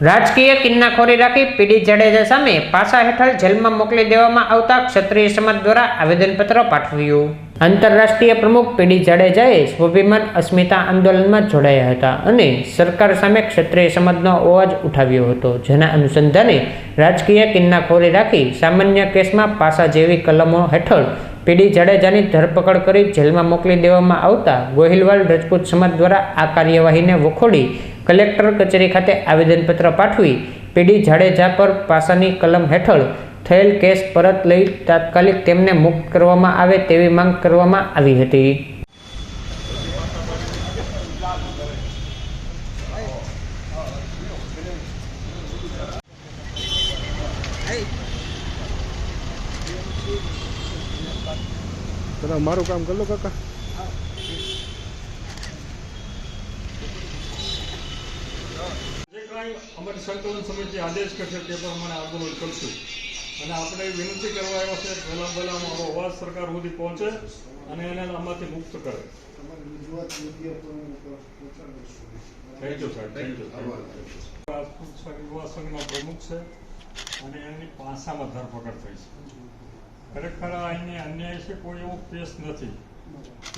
રાજકીય કિન્નાખોરી રાખી પીડી જાડેજા સામે પાસા હેઠળ જેલમાં મોકલી દેવામાં આવતા ક્ષત્રિય સમાજ દ્વારા આવેદનપત્ર પાઠવ્યું. આંતરરાષ્ટ્રીય પ્રમુખ પીડી જાડેજાએ સ્વાભિમાન અસ્મિતા આંદોલનમાં જોડાયા હતા અને સરકાર સામે ક્ષત્રિય સમાજનો અવાજ ઉઠાવ્યો હતો, જેના અનુસંધાને રાજકીય કિન્નાખોરી રાખી સામાન્ય કેસમાં પાસા જેવી કલમો હેઠળ પીડી જાડેજાની ધરપકડ કરી જેલમાં મોકલી દેવામાં આવતા ગોહિલવાલ રજપૂત સમાજ દ્વારા આ કાર્યવાહીને વખોડી કલેક્ટર કચેરી ખાતે આવેદનપત્ર પાઠવી પીડી જાડેજા પર પાસાની કલમ હેઠળ થયેલ કેસ પરત લઈ તાત્કાલિક તેમને મુક્ત કરવામાં આવે તેવી માંગ કરવામાં આવી હતી. મારું કામ કરી કાકા જે કાંઈ અમારી સંકલન સમિતિ આદેશ કરશે તે પ્રમાણે આંદોલન કરશું અને આપણે વિનંતી કરવા આવ્યા છે પહેલાં પહેલાં અમારો અવાજ સરકાર સુધી પહોંચે અને એને આમાંથી મુક્ત કરે. થેન્ક યુ સાહેબ થેન્ક યુ રાજપૂત યુવા સંઘના પ્રમુખ છે અને એની પાસામાં ધરપકડ થઈ છે. ખરેખર આ અહીંની અન્યાય છે કોઈ એવો કેસ નથી.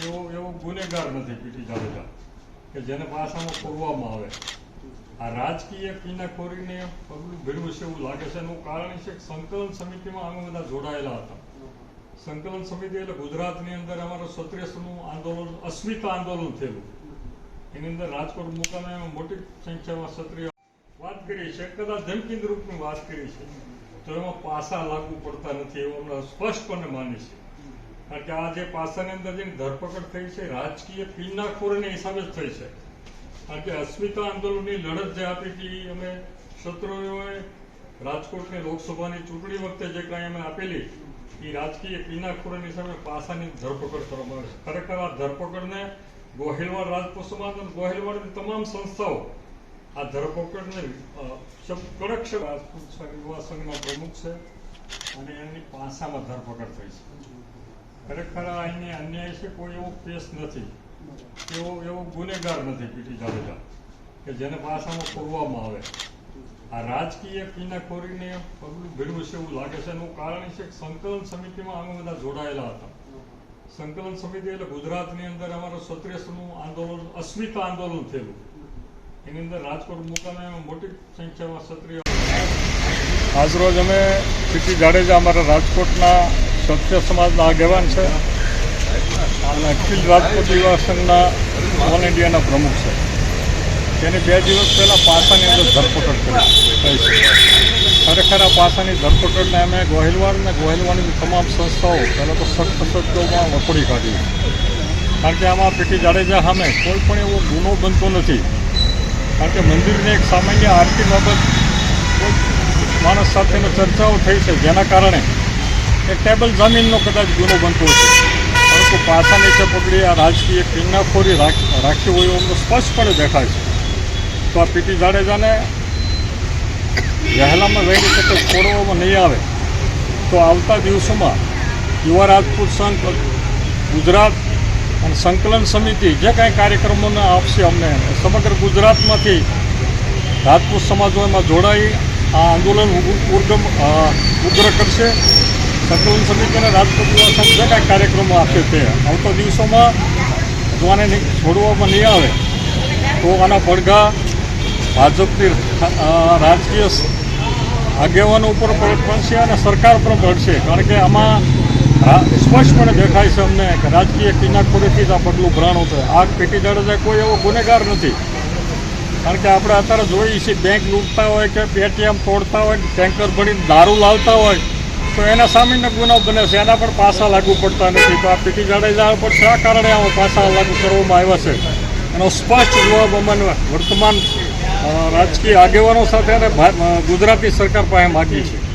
એવો એવો ગુનેગાર નથી પીટી જાડેજા કે જેને પાસામાં પૂરવામાં આવે. આ રાજકીય કિનાખોરીને પગલું ભેળવું છે એવું લાગે છે. એનું કારણ છે કે સંકલન સમિતિમાં અમે બધા જોડાયેલા હતા. સંકલન સમિતિ એટલે ગુજરાતની અંદર અમારું ક્ષત્રિયનું આંદોલન, અસ્મિતા આંદોલન થયેલું. એની અંદર રાજકોટ મુકામે મોટી સંખ્યામાં ક્ષત્રિય વાત કરી છે. કદાચ ધમકી રૂપની વાત કરી છે. તો એમાં પાસા લાગુ પડતા નથી એવું અમે સ્પષ્ટપણે માની છે. કારણ કે આ જે પાસાની અંદર જેની ધરપકડ થઈ છે રાજકીય કિન્નાખોરીના હિસાબે જ થઈ છે. કારણ કે અસ્મિતા આંદોલનની લડત જે આપી હતી અમે ક્ષત્રિયોએ રાજકોટની લોકસભાની ચૂંટણી વખતે જે કાંઈ અમે આપેલી, એ રાજકીય પીનાખોરની સામે પાસાની ધરપકડ કરવામાં આવે. છે ખરેખર આ ધરપકડને ગોહિલવાડ રાજપૂત સમાજ અને ગોહિલવાડની તમામ સંસ્થાઓ આ ધરપકડને કડક રાજપૂત યુવા સંઘના પ્રમુખ છે અને એની પાસામાં ધરપકડ થઈ છે. ખરેખર આ અહીંની અન્યાય છે, કોઈ એવો કેસ નથી. એવો એવો ગુનેગાર નથી પીટી જાડેજા, કે જેને પાસામાં પૂરવામાં આવે. આ રાજકીય પીનાખોરીને પગલું ભેળવું છે એવું લાગે છે એનું કારણ છે કે સંકલન સમિતિમાં અમે બધા જોડાયેલા હતા. સંકલન સમિતિ એટલે ગુજરાતની અંદર અમારું ક્ષત્રિયનું આંદોલન, અસ્મિતા આંદોલન થયેલું. એની અંદર રાજકોટ મુકામે મોટી સંખ્યામાં ક્ષત્રિય આજરોજ અમે પીટી જાડેજા અમારા રાજકોટના ક્ષત્રિય સમાજના આગેવાન છે. અને અખિલ રાજકોટ યુવા સંઘના ઓલ ઇન્ડિયાના પ્રમુખ છે. તેની બે દિવસ પહેલાં પાસાની અંદર ધરપકડ કરી થઈ છે. ખરેખર આ પાસાની ધરપકડને અમે ગોહિલવાડ અને ગોહિલવાડની તમામ સંસ્થાઓ, પહેલાં તો સખ્ત શબ્દોમાં વખોડી કાઢી. કારણ કે આમાં પીટી જાડેજા સામે કોઈ પણ એવો ગુનો બનતો નથી. કારણ કે મંદિરની એક સામાન્ય આરતી બાબત માણસ સાથેનો ચર્ચાઓ થઈ છે, જેના કારણે એક ટેબલ જમીનનો કદાચ ગુનો બનતો છે પરંતુ પાછા નીચે પકડી આ રાજકીય કિન્નાખોરી રાખ- હોય એવું સ્પષ્ટપણે દેખાય છે. તો આ પીટી જાડેજાને વહેલામાં વહેલી તકે છોડવામાં નહીં આવે. તો આવતા દિવસોમાં યુવા રાજપૂત સંઘ, ગુજરાત અને સંકલન સમિતિ જે કાંઈ કાર્યક્રમોને આપશે અમને સમગ્ર ગુજરાતમાંથી રાજપૂત સમાજો એમાં જોડાઈ આ આંદોલન ઉગ્ર કરશે. સંકલન સમિતિ અને રાજકોટ સંઘ કાર્યક્રમો આપે તે આવતા દિવસોમાં જો આને છોડવામાં નહીં આવે, તો આના પડઘા ભાજપની રાજકીય આગેવાનો ઉપર પડશે અને સરકાર પર પડશે. કારણ કે આમાં સ્પષ્ટપણે દેખાય છે અમને કે રાજકીય કિનાખોરીથી જ આ પગલું ભરાણું છે. આ પેટી જાડેજા કોઈ એવો ગુનેગાર નથી. કારણ કે આપણે અત્યારે જોઈએ છીએ બેંક લૂંટતા હોય કે પેટીએમ તોડતા હોય, ટેન્કર ભરીને દારૂ લાવતા હોય તો એના સામેનો ગુનો બને છે. એના પણ પાસા લાગુ પડતા નથી. તો આ પીટી જાડેજા ઉપર શા કારણે આવા પાસા લાગુ કરવામાં આવ્યા છે? એનો સ્પષ્ટ જવાબ અમને વર્તમાન રાજકીય આગેવાનો સાથે અને ગુજરાતી સરકાર પાસે માગી છે.